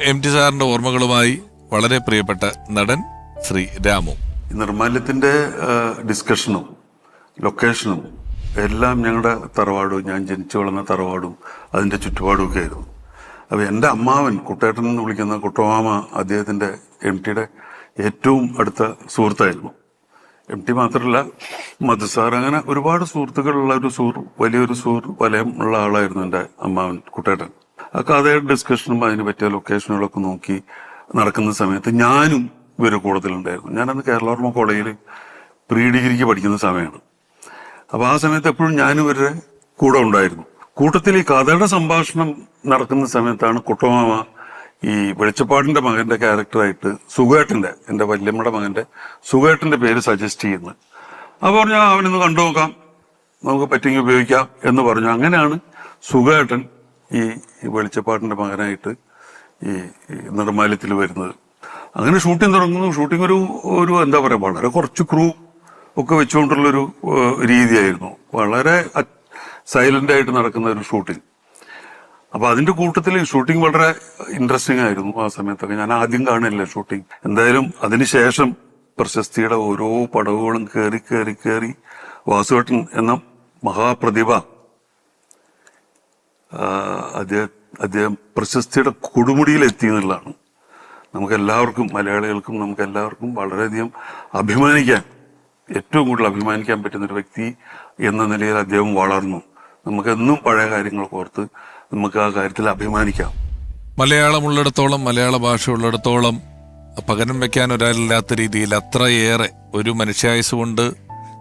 M T സാറിന്റെ ഓർമ്മകളുമായി വളരെ പ്രിയപ്പെട്ട നടൻ ശ്രീ രാമു. ഈ നിർമ്മാല്യത്തിന്റെ ഡിസ്കഷനും ലൊക്കേഷനും എല്ലാം ഞങ്ങളുടെ തറവാടും ഞാൻ ജനിച്ചു വളർന്ന തറവാടും അതിന്റെ ചുറ്റുപാടും ഒക്കെ ആയിരുന്നു. അപ്പൊ എന്റെ അമ്മാവൻ കുട്ടേട്ടൻ എന്ന് വിളിക്കുന്ന കുട്ടമാമ അദ്ദേഹത്തിന്റെ എം ടിയുടെ ഏറ്റവും അടുത്ത സുഹൃത്തായിരുന്നു. എം ടി മാത്രമല്ല മധുസാർ അങ്ങനെ ഒരുപാട് സുഹൃത്തുക്കളുള്ള ഒരു സുഹൃ വലിയൊരു സുഹൃ വലയം ഉള്ള ആളായിരുന്നു എന്റെ അമ്മാവൻ കുട്ടേട്ടൻ. കഥയുടെ ഡിസ്കഷനും അതിന് പറ്റിയ ലൊക്കേഷനുകളൊക്കെ നോക്കി നടക്കുന്ന സമയത്ത് ഞാനും ഇവരുടെ കൂടത്തിലുണ്ടായിരുന്നു ഞാനന്ന് കേരളവർമ്മ കോളേജിൽ പ്രീ ഡിഗ്രിക്ക് പഠിക്കുന്ന സമയമാണ്. അപ്പൊ ആ സമയത്ത് എപ്പോഴും ഞാനും ഇവരുടെ കൂടെ ഉണ്ടായിരുന്നു. കൂട്ടത്തിൽ ഈ കഥയുടെ സംഭാഷണം നടക്കുന്ന സമയത്താണ് കുട്ടമാമ ഈ വെളിച്ചപ്പാടിന്റെ മകന്റെ ക്യാരക്ടറായിട്ട് സുഖേട്ടന്റെ എന്റെ വല്യമ്മയുടെ മകന്റെ സുഖേട്ടന്റെ പേര് സജസ്റ്റ് ചെയ്യുന്നത്. അപ്പൊ പറഞ്ഞാൽ "ആ, അവനൊന്ന് കണ്ടു നോക്കാം നമുക്ക് പറ്റിയെങ്കിൽ ഉപയോഗിക്കാം എന്ന് പറഞ്ഞു. അങ്ങനെയാണ് സുഖേട്ടൻ ഈ വെളിച്ചപ്പാടിന്റെ മകനായിട്ട് ഈ നിർമ്മാല്യത്തിൽ വരുന്നത്. അങ്ങനെ ഷൂട്ടിംഗ് തുടങ്ങുന്നു. ഷൂട്ടിംഗ് ഒരു ഒരു എന്താ പറയാ വളരെ കുറച്ച് ക്രൂ ഒക്കെ വെച്ചുകൊണ്ടുള്ളൊരു രീതിയായിരുന്നു. വളരെ സൈലന്റ് ആയിട്ട് നടക്കുന്ന ഒരു ഷൂട്ടിംഗ് അപ്പൊ അതിന്റെ കൂട്ടത്തിൽ ഷൂട്ടിംഗ് വളരെ ഇൻട്രസ്റ്റിംഗ് ആയിരുന്നു ആ സമയത്തൊക്കെ. ഞാൻ ആദ്യം കാണില്ല ഷൂട്ടിംഗ് എന്തായാലും അതിനുശേഷം പ്രശസ്തിയുടെ ഓരോ പടവുകളും കയറി കയറി കയറി വാസുവേട്ടൻ എന്ന മഹാപ്രതിഭ അദ്ദേഹം അദ്ദേഹം പ്രശസ്തിയുടെ കൊടുമുടിയിൽ എത്തി എന്നുള്ളതാണ്. നമുക്ക് എല്ലാവർക്കും മലയാളികൾക്കും നമുക്ക് എല്ലാവർക്കും വളരെയധികം അഭിമാനിക്കാൻ ഏറ്റവും കൂടുതൽ അഭിമാനിക്കാൻ പറ്റുന്ന ഒരു വ്യക്തി എന്ന നിലയിൽ അദ്ദേഹം വളർന്നു. നമുക്കെന്നും പഴയ കാര്യങ്ങൾ ഓർത്ത് നമുക്ക് ആ കാര്യത്തിൽ അഭിമാനിക്കാം. മലയാളമുള്ളിടത്തോളം മലയാള ഭാഷ ഉള്ളിടത്തോളം പകരം വെക്കാൻ ഒരാളില്ലാത്ത രീതിയിൽ അത്രയേറെ ഒരു മനുഷ്യായുസ് കൊണ്ട്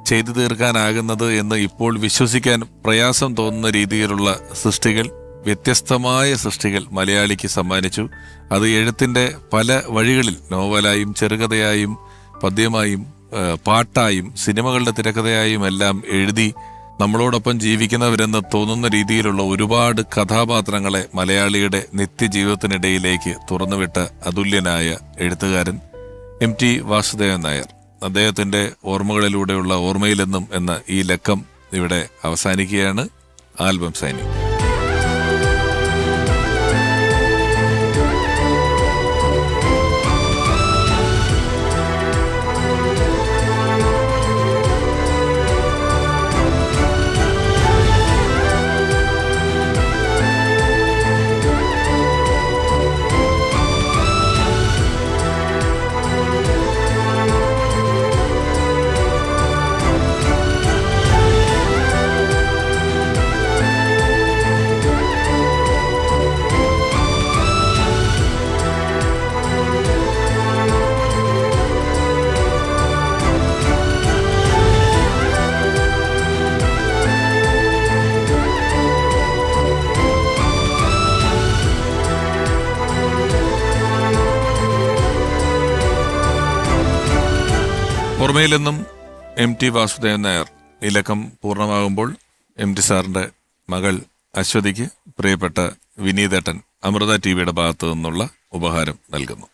ചെയ്തു തീർക്കാനാകുന്നത് എന്ന് ഇപ്പോൾ വിശ്വസിക്കാൻ പ്രയാസം തോന്നുന്ന രീതിയിലുള്ള സൃഷ്ടികൾ വ്യത്യസ്തമായ സൃഷ്ടികൾ മലയാളിക്ക് സമ്മാനിച്ചു. അത് എഴുത്തിന്റെ പല വഴികളിൽ നോവലായും ചെറുകഥയായും പദ്യമായും പാട്ടായും സിനിമകളുടെ തിരക്കഥയായും എല്ലാം എഴുതി നമ്മളോടൊപ്പം ജീവിക്കുന്നവരെന്ന് തോന്നുന്ന രീതിയിലുള്ള ഒരുപാട് കഥാപാത്രങ്ങളെ മലയാളിയുടെ നിത്യജീവിതത്തിനിടയിലേക്ക് തുറന്നുവിട്ട അതുല്യനായ എഴുത്തുകാരൻ എം ടി വാസുദേവൻ നായർ. അദ്ദേഹത്തിന്റെ ഓർമ്മകളിലൂടെയുള്ള ഓർമ്മയിലെന്നും എന്ന ഈ ലക്കം ഇവിടെ അവസാനിക്കുകയാണ്. Album signing. ഓർമ്മയിലെന്നും M T Vasudevan Nair ഈ ലക്കം പൂർണമാകുമ്പോൾ എം ടി സാറിന്റെ മകൾ അശ്വതിക്ക് പ്രിയപ്പെട്ട വിനീതേട്ടൻ അമൃത ടി വിയുടെ ഭാഗത്തു നിന്നുള്ള ഉപഹാരം നൽകുന്നു.